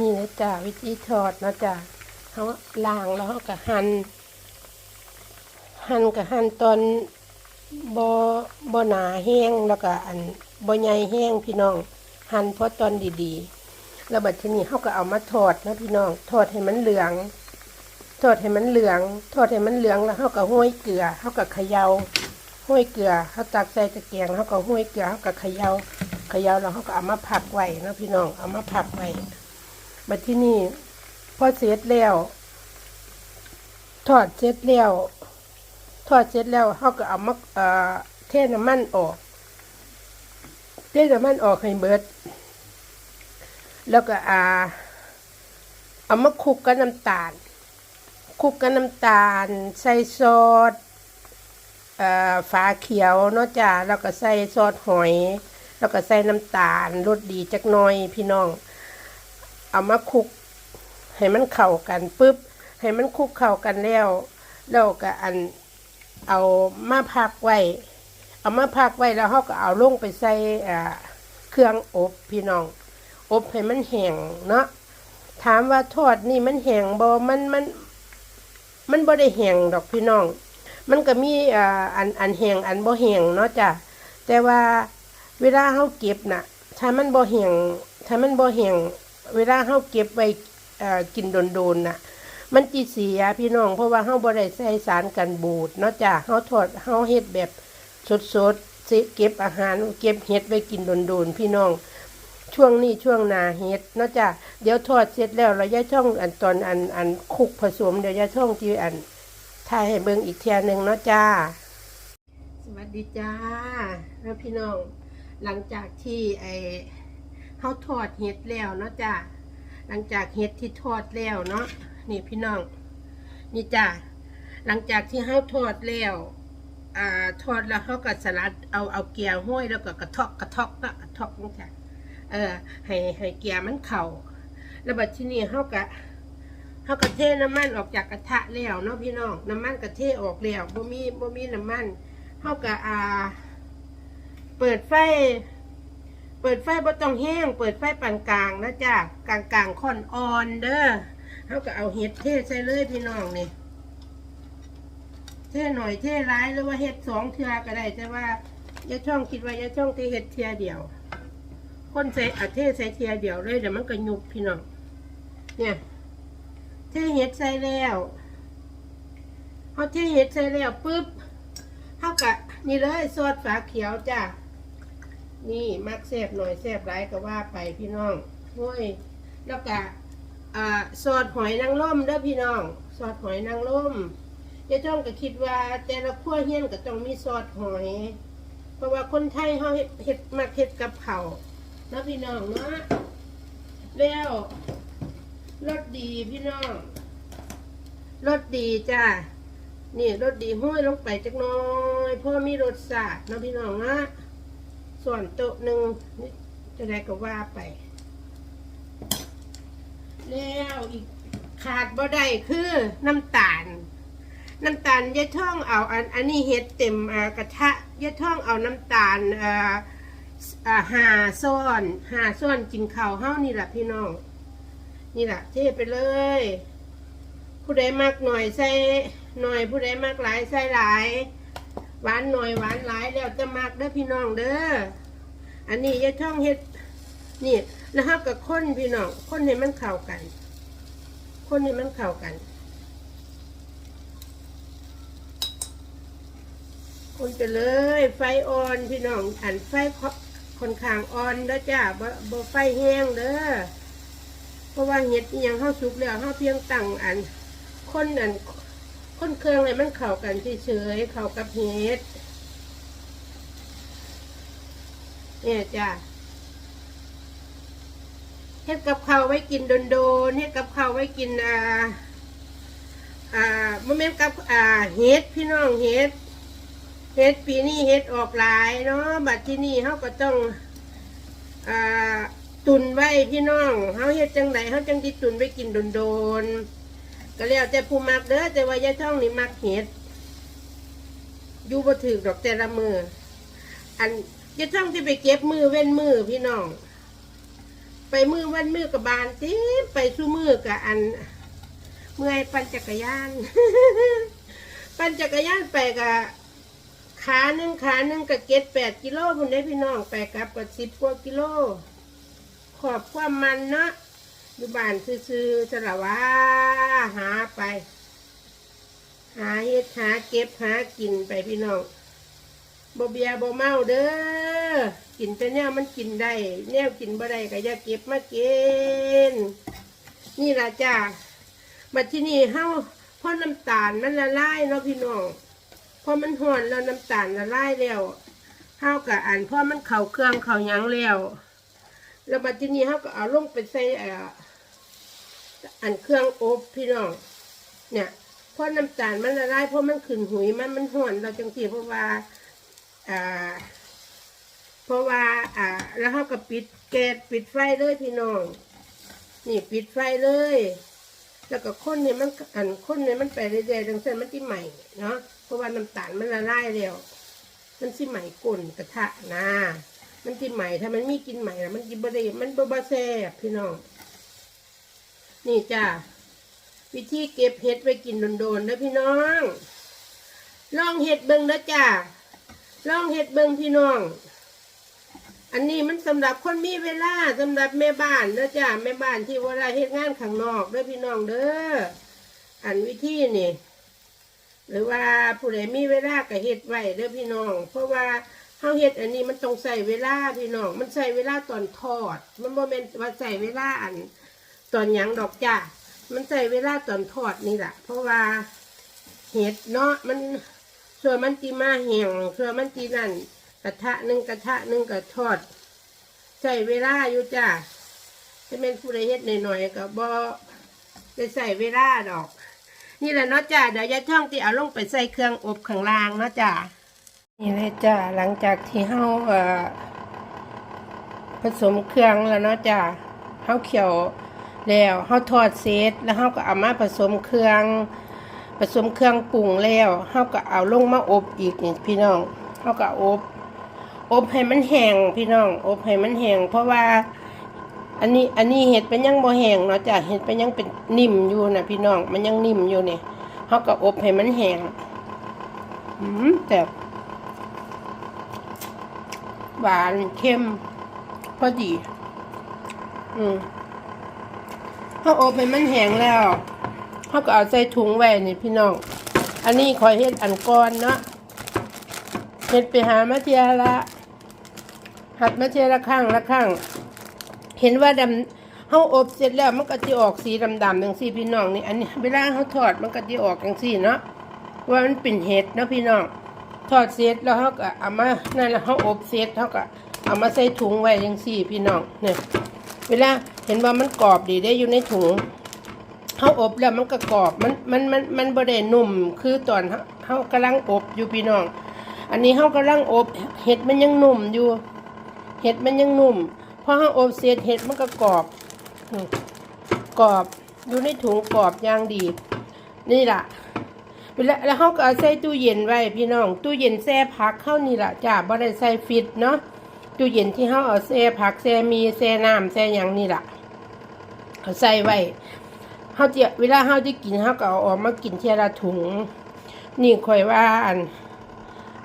นี่นะจ๊ะวิธีทอดนะจ๊ะเขาล้างแล้วเขาก็หั่นหั่นกับหั่นตอนบอบหนาแห้งแล้วก็อันบอใหญ่แห้งพี่น้องหั่นเพราะตอนดีๆ แล้วบัดทีนี้เขาก็เอามาทอดนะพี่น้องทอดให้มันเหลือง ทอดให้มันเหลือง ทอดให้มันเหลืองแล้วเขาก็ห้อยเกลือเขาก็เขยาห้อยเกลือเขาตักใส่ตะเกียงเขาก็ห้อยเกลือเขาก็เขยาเขยาแล้วเขาก็เอามาผักไว้นะพี่น้องเอามาผักไว้ บัดที่นี่พอเสร็จแล้วทอดเสร็จแล้วทอดเสร็จแล้วเขาก็เอามาเอ่อเทน้ำมันออกเทน้ำมันออกให้เบิด แล้วก็อ่าเอามาคลุกกับน้ำตาลคลุกกับน้ำตาล ใส่ซอสเอ่อฝาเขียวเนาะจ้าแล้วก็ใส่ซอสหอย แล้วก็ใส่น้ำตาลรสดีจักหน่อยพี่น้อง เอามาคลุก ให้มันเข้ากันปุ๊บให้มันคลุกเข้ากันแล้วแล้วก็อันเอามาพักไว้ เอามาพักไว้แล้วเขาก็เอาลงไปใส่เครื่องอบพี่น้อง อบให้มันแห้งเนาะถามว่าทอดนี่มันแห้งบ่มันมันมันบ่ได้แห้งดอกพี่น้อง มันก็มีอ่าอันอันแห้งอันบ่แห้งเนาะจ้ะแต่ว่าเวลาเฮาเก็บน่ะ ถ้ามันบ่แห้งถ้ามันบ่แห้ง เวลาเฮาเก็บไว้กินโดนๆน่ะ มันจิเสียพี่น้อง เพราะว่าเฮาบ่ได้ใส่สารกันบูดเนาะจ้ะเฮาทอดเฮาเฮ็ดแบบสดๆเก็บอาหารเก็บเฮ็ดไว้กินโดนๆพี่น้องช่วงนี้ช่วงนาเฮ็ดเนาะจ้ะเดี๋ยวทอดเสร็จแล้วเราย่าช่องอันตอนอันอันคลุกผสมเดี๋ยวย่าช่องที่อันถ่ายให้เบิ่งอีกเทียหนึ่งเนาะจ้า สวัสดีจ้าแล้วพี่น้อง หลังจากที่ไอ เฮาทอดเห็ดแล้วเนาะจ้าหลังจากเห็ดที่ทอดแล้วเนาะนี่พี่น้อง นี่จ้าหลังจากที่เฮาทอดแล้วอ่าทอดแล้วเฮาก็สลัดเอาเอาเกลียวห้อยแล้วก็กระทอกกระทอกเนาะกระทอกนี่จ้ะเออให้ให้เกียร์มันเข่าแล้วบัดที่นี่เฮากะเฮากะเทน้ำมันออกจากกระทะแล้วเนาะพี่น้องน้ำมันกะเทออกแล้วบ่มีบ่มีน้ำมันเฮากะอ่าเปิดไฟ เปิดไฟบ่ต้องแห้ง เปิดไฟปานกลางนะจ้ะกลางกลางค่อนอ่อนเด้อเฮาก็เอาเห็ดเทใส่เลยพี่น้องนี่เทหน่อยเทร้ายหรือว่าเห็ดสองเทือก็ได้ แต่ว่ายาช่องคิดว่ายาช่องที่เห็ดเทือเดียว คนใส่อาเทใส่เทียเดียวเลยเดี๋ยวมันก็ยุบพี่น้องเนี่ยเทเห็ดใส่แล้วเขาเทเห็ดใส่แล้วปุ๊บเท่ากับนี่เลยซอสฝาเขียวจ้ะ นี่มักแซบหน่อยแซบไรก็ว่าไปพี่น้องโอ้ยแล้วก็อ่าซอสหอยนางรมเด้อพี่น้องซอสหอยนางรมยายจ้องก็คิดว่า แต่ละขั้วเฮี้ยนก็ต้องมีซอสหอย เพราะว่าคนไทยเขาเฮ็ดมักเฮ็ดกับเขาวนาะพี่น้องเนาะแล้วรสดีพี่น้องรสดีจ้านี่รสดีห้อยลงไปจักน้อยพ่อมีรสชาตินาะพี่น้องนะ ส่วนโต๊ะหนึ่งนี่จะได้ก็ว่าไป แล้วอีกขาดบ่ได้คือน้ำตาล น้ำตาลยายท่องเอาอันอันนี้เฮ็ดเต็มกระทะยายท่องเอาน้ำตาลหาซ่อนหาซ่อนกินข้าวเฮ้านี่แหละพี่น้อง นี่แหละเทไปเลย ผู้ใดมากหน่อยใส่หน่อยผู้ใดมากหลายใส่หลาย หวานหน่อยหวานหลายแล้วจะมากเด้อพี่น้องเด้ออันนี้ยายช่องเฮ็ดนี่แล้วฮักกับคนพี่น้องคนให้มันเข้ากันคนให้มันเข้ากันคนไปเลยไฟอ่อนพี่น้องอันไฟค่อนข้างอ่อนเด้อจ้าบ่บไฟแห้งเด้อเพราะว่าเห็ดยังเฮาสุกแล้วเฮาเพียงตั้งอันคนอัน คนเครื่องให้มันเข้ากันเฉยๆเข้ากับเห็ดเนี่ยจ้าเฮ็ดกับข้าวไว้กินโดนๆเฮ็ดกับข้าวไว้กินอ่าอ่าโมเมนกับอ่าเห็ดพี่น้องเห็ดเฮ็ดปีนี้เฮ็ดออกหลายเนาะบัดที่นี่เฮาก็ต้องอ่าตุนไว้พี่น้องเฮาเฮ็ดจังไดเฮาจังสิตุนไว้กินโดนๆ ก็แล้วแต่ผู้มักเด้อแต่ว่ายายท่องนี่มักเฮ็ดอยู่บ่ถึกดอกแต่ละมือ อันยายท่องที่ไปเก็บมือเว้นมือพี่น้อง ไปมือวันมือกับบานติไปสู้มือกับอัน เมื่อยปั่นจักรยาน ปั่นจักรยานไปกับขาหนึ่งขาหนึ่งกับเก็ดแปดกิโลพุ่นได้พี่น้องไปกับกับสิบกว่ากิโลขอบความมันเนาะ อยู่บ้านซื้อๆสละว่าหาไป หาเฮ็ดหาเก็บหากินไปพี่น้องบ่เบียร์บ่เมาเด้อกินแต่แนวมันกินได้แนวกินบ่ได้ก็อย่าเก็บมากินนี่ล่ะจ้าบัดที่นี่เฮาพอน้ำตาลมันละลายเนาะพี่น้องพอมันห่อนแล้วน้ำตาลละลายแล้วเฮากับอันพอมันเข้าเครื่องเข้ายังแล้ว แล้วบัดที่นี่เฮาก็เอาลงไปใส่อันเครื่องอบพี่น้อง เนี่ยเพราะน้ำตาลมันละลายเพราะมันขึ้นหุยมันมันห่อนเราจังสีเพราะว่าอ่า เพราะว่า อ่า แล้วเขาก็ปิดแก๊สปิดไฟเลยพี่น้อง นี่ปิดไฟเลย แล้วก็คนเนี่ยมันอันคนเนี่ยมันไปเรื่อยๆดังเส้นมันที่ใหม่เนาะเพราะว่าน้ำตาลมันละลายแล้วมันสิใหม่ก้นกระทะนะ มันที่ใหม่ถ้ามันมีกินใหม่แล้วมันกินบะได้มันบบะแซ่บพี่น้อง นี่จ้าวิธีเก็บเห็ดไว้กินโดนๆนะพี่น้อง ลองเห็ดเบิงนะจ้าลองเห็ดเบิงพี่น้อง อันนี้มันสำหรับคนมีเวลาสำหรับแม่บ้านนะจ้าแม่บ้านที่เวลาเฮ็ดงานข้างนอกเด้อพี่น้องเด้อ อันวิธีนี่ หรือว่าผู้ใดมีเวลาก็เฮ็ดไว้เด้อพี่น้อง เพราะว่า เฮาเฮ็ดอันนี้มันต้องใส่เวลาพี่น้องมันใส่เวลาตอนทอด มันบ่แม่นว่าใส่เวลาอันตอนหยังดอกจ้ามันใส่เวลาตอนทอดนี่แหละเพราะว่าเห็ดเนาะมันส่วนมันตีมาแห้งส่วนมันตีนั่นกระทะหนึ่งกระทะหนึ่งกระทอดใส่เวลาอยู่จ้าจะเป็นผู้ใดเฮ็ดหน่อยๆก็บ่ได้ใส่เวลาดอก นี่แหละเนาะจ้าเดี๋ยวยายท่องที่เอาลงไปใส่เครื่องอบข้างล่างเนาะจ้า นี่เลยจ้าหลังจากที่เฮาเอ่อผสมเครื่องแล้วเนาะจ้าเฮาเขียวแล้วเฮาทอดเสร็จแล้วเฮาก็เอามาผสมเครื่องผสมเครื่องปรุงแล้วเฮาก็เอาลงมาอบอีกนี่พี่น้องเฮาก็อบ อบให้มันแห้งพี่น้อง อบให้มันแห้งเพราะว่า อันนี้อันนี้เห็ดเป็นยังบ่แห้งเนาะจ้ะเห็ดเป็นยังเป็นนิ่มอยู่นะพี่น้อง มันยังนิ่มอยู่นี่เฮาก็อบให้มันแห้งอืมแต่ หวานเข้มพอดี อืมเขาอบให้มันแห้งแล้วเขาก็เอาใส่ถุงไว้นี่พี่น้อง อันนี้คอยเฮ็ดอันก้อนเนาะเฮ็ดไปหามาเทียละหัดมาเทียละข้างละข้าง เห็นว่าดำเขาอบเสร็จแล้วมันก็จะออกสีดำๆจังซี่พี่น้องนี่ อันนี้เวลาเขาทอดมันก็จะออกจังซี่เนาะว่ามันเป็นเห็ดเนาะพี่น้อง ทอดเสร็จแล้วเขาก็เอามานั่นแหละเขาอบเสร็จเขาก็เอามาใส่ถุงไว้ยังสี่พี่น้องเนี่ยเวลาเห็นว่ามันกรอบดีได้อยู่ในถุงเขาอบแล้วมันก็กรอบมันมันมันมันบดเดนุ่มคือตอนเขากำลังอบอยู่พี่น้อง อันนี้เขากำลังอบเห็ดมันยังนุ่มอยู่ เห็ดมันยังนุ่มพอเขาอบเสร็จเห็ดมันก็กรอบกรอบอยู่ในถุงกรอบอย่างดี นี่แหละ เวลาแล้วเขาก็เอาใส่ตู้เย็นไว้พี่น้อง ตู้เย็นแช่ผักเข้านี่แหละจ้าบ่ได้ใส่ฟิตเนาะตู้เย็นที่เขาเอาแช่ผักแช่มีแช่น้ำแช่ยังนี่แหละเอาใส่ไว้เขาจะเวลาเขาจะกินเขาก็เอาออกมากินเทียละถุง นี่ข่อยว่าอัน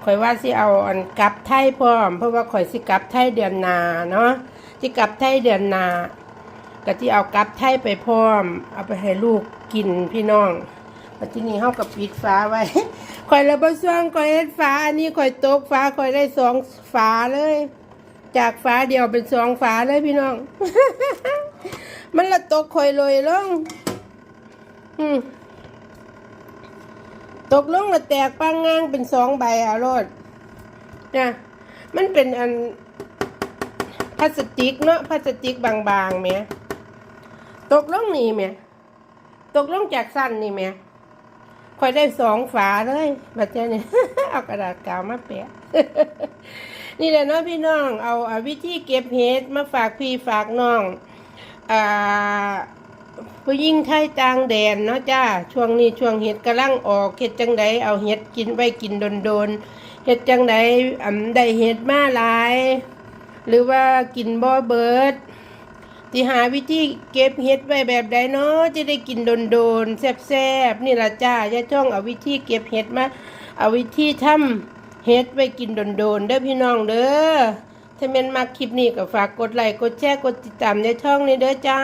ข่อยว่าสิเอาอันกลับไทยพร้อม เพราะว่าข่อยสิกลับไทยเดือนนาเนาะที่กลับไทยเดือนนาก็ที่เอากลับไทยไปพร้อม เอาไปให้ลูกกินพี่น้อง ปัจจุบันเขากับปิดฟ้าไว้ข่อยระเบิดซ่วงข่อยเฮ็ดฟ้าอันนี้ข่อยตกฟ้าข่อยได้สองฟ้าเลย จากฟ้าเดียวเป็นสองฟ้าเลยพี่น้อง มันละตกข่อยเลยลงอืมตกลงละแตกปังงางเป็นสองใบอารถนะมันเป็นอันพลาสติกเนาะพลาสติกบางๆแม่ตกลงนี่แม่ตกลงจากสั้นนี่แม่ ค่อยได้สองฝาเลยบัดเจ้าเนี่ยเอากระดาษกาวมาแปะ นี่แหละเนาะพี่น้อง เอาวิธีเก็บเห็ดมาฝากพี่ฝากน้องอ่าผู้ยิ่งไทยจางแดนเนาะจ้า ช่วงนี้ช่วงเห็ดกำลังออกเห็ดจังใดเอาเห็ดกินไว้กินโดนๆเห็ดจังใดอ่ำได้เห็ดมาหลาย หรือว่ากินบ่อเบิด ที่หาวิธีเก็บเฮ็ดไว้แบบใดเนาะจะได้กินโดนๆแซ่บๆนี่ละจ้ายายจ้องเอาวิธีเก็บเฮ็ดมาเอาวิธีทำเฮ็ดไว้กินโดนๆเด้อพี่น้องเด้อถ้าแม่นมาคลิปนี้ก็ฝากกดไลค์กดแชร์กดติดตามในช่องนี้เด้อจ้า